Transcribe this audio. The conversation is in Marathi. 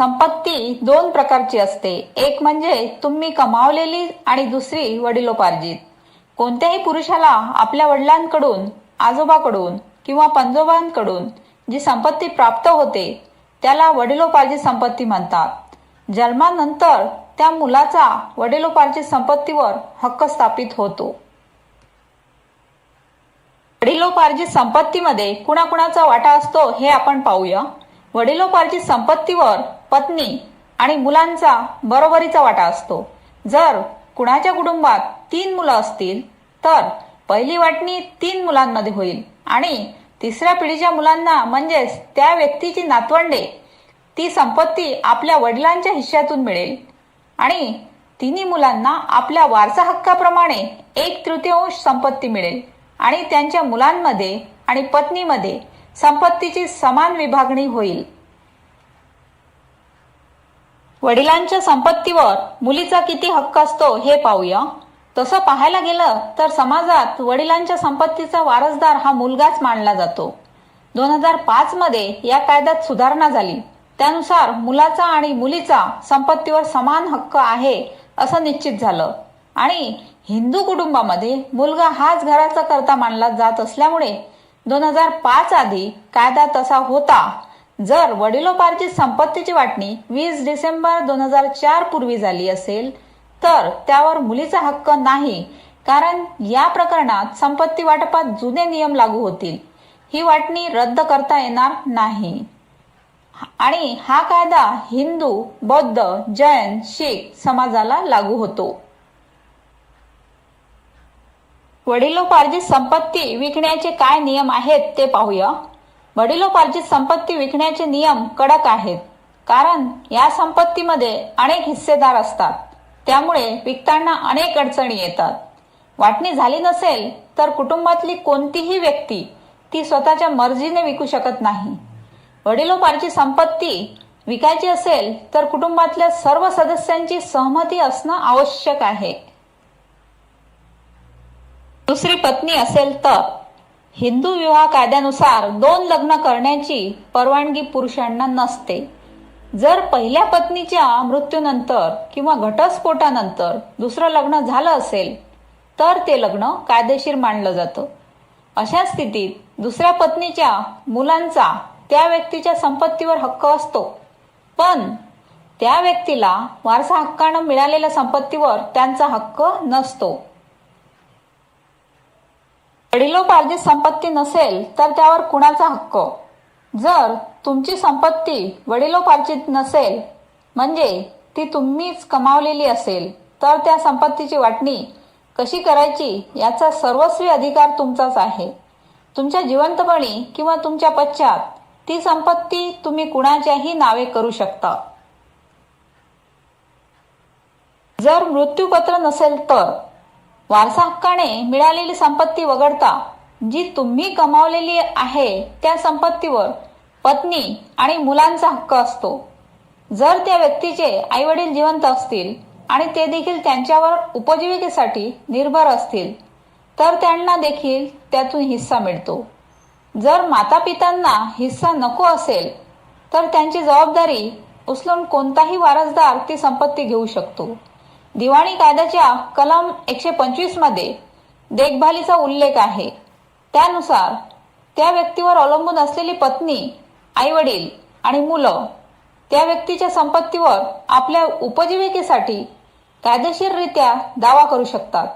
संपत्ती दोन प्रकारची असते. एक म्हणजे तुम्ही कमावलेली आणि दुसरी वडिलोपार्जित. कोणत्याही पुरुषाला आपल्या वडिलांकडून आजोबाकडून किंवा पंजोबांकडून जी संपत्ती प्राप्त होते त्याला वडिलोपार्जित संपत्ती म्हणतात. जन्मानंतर त्या मुलाचा वडिलोपार्जित संपत्तीवर हक्क स्थापित होतो. वडिलोपार्जित संपत्तीमध्ये कुणाकुणाचा वाटा असतो हे आपण पाहूया. वडिलोपार्जित संपत्तीवर पत्नी आणि मुलांचा बरोबरीचा वाटा असतो. जर कुणाच्या कुटुंबात तीन मुलं असतील तर पहिली वाटणी तीन मुलांमध्ये होईल आणि तिसऱ्या पिढीच्या मुलांना म्हणजेच त्या व्यक्तीची नातवंडे ती संपत्ती आपल्या वडिलांच्या हिश्श्यातून मिळेल आणि तिन्ही मुलांना आपल्या वारसा हक्काप्रमाणे एक तृतीयांश संपत्ती मिळेल आणि त्यांच्या मुलांमध्ये आणि पत्नीमध्ये संपत्तीची समान विभागणी होईल. वडिलांच्या संपत्तीवर मुलीचा किती हक्क असतो हे पाहूया. तसं पाहायला गेलं तर समाजात वडिलांच्या संपत्तीचा वारसदार हा मुलगाच मानला जातो. दोन हजार पाच मध्ये या कायद्यात सुधारणा झाली. त्यानुसार मुलाचा आणि मुलीचा संपत्तीवर समान हक्क आहे असं निश्चित झालं. आणि हिंदू कुटुंबामध्ये मुलगा हाच घराचा करता मानला जात असल्यामुळे दोन हजार पाच आधी कायदा तसा होता. जर वडिलोपार्जित संपत्तीची वाटणी वीस डिसेंबर दोन हजार चार पूर्वी झाली असेल तर त्यावर मुलीचा हक्क नाही कारण या प्रकरणात संपत्ती वाटपात जुने नियम लागू होतील. ही वाटणी रद्द करता येणार नाही. आणि हा कायदा हिंदू बौद्ध जैन शीख समाजाला लागू होतो. वडिलोपार्जित संपत्ती विकण्याचे काय नियम आहेत ते पाहूया. वडिलोपार्जित संपत्ती विकण्याचे नियम कडक आहेत. कारण या संपत्तीमध्ये अनेक हिस्सेदार असतात. त्यामुळे विकताना अनेक अडचणी येतात. वाटणी झाली नसेल तर कुटुंबातली कोणतीही व्यक्ती ती स्वतःच्या मर्जीने विकू शकत नाही. वडिलोपार्जित संपत्ती विकायची असेल तर कुटुंबातल्या सर्व सदस्यांची सहमती असणं आवश्यक आहे. दुसरी पत्नी असेल तर हिंदू विवाह कायद्यानुसार दोन लग्न करण्याची परवानगी पुरुषांना नसते. जर पहिल्या पत्नीच्या मृत्यूनंतर किंवा घटस्फोटानंतर दुसरं लग्न झालं असेल तर ते लग्न कायदेशीर मानलं जातं. अशा स्थितीत दुसऱ्या पत्नीच्या मुलांचा त्या व्यक्तीच्या संपत्तीवर हक्क असतो. पण त्या व्यक्तीला वारसा हक्कानं मिळालेल्या संपत्तीवर त्यांचा हक्क नसतो. वडिलोपार्जित संपत्ती नसेल तर त्यावर कुणाचा हक्क? जर तुमची संपत्ती वडिलोपार्जित नसेल म्हणजे ती तुम्हीच कमावलेली असेल तर त्या संपत्तीची वाटणी कशी करायची याचा सर्वस्वी अधिकार तुमचाच आहे. तुमच्या जिवंतपणी किंवा तुमच्या पश्चात ती संपत्ती तुम्ही कुणाच्याही नावे करू शकता. जर मृत्यूपत्र नसेल तर वारसा हक्काने मिळालेली संपत्ती वगळता जी तुम्ही कमावलेली आहे त्या संपत्तीवर पत्नी आणि मुलांचा हक्क असतो. जर त्या व्यक्तीचे आई वडील जिवंत असतील आणि ते देखील त्यांच्यावर उपजीविकेसाठी निर्भर असतील तर त्यांना देखील त्यातून हिस्सा मिळतो. जर माता पितांना हिस्सा नको असेल तर त्यांची जबाबदारी उचलून कोणताही वारसदार ती संपत्ती घेऊ शकतो. दिवाणी कायद्याच्या कलम एकशे पंचवीसमध्ये देखभालीचा उल्लेख आहे. त्यानुसार त्या व्यक्तीवर अवलंबून असलेली पत्नी आई वडील आणि मुलं त्या व्यक्तीच्या संपत्तीवर आपल्या उपजीविकेसाठी कायदेशीररित्या दावा करू शकतात.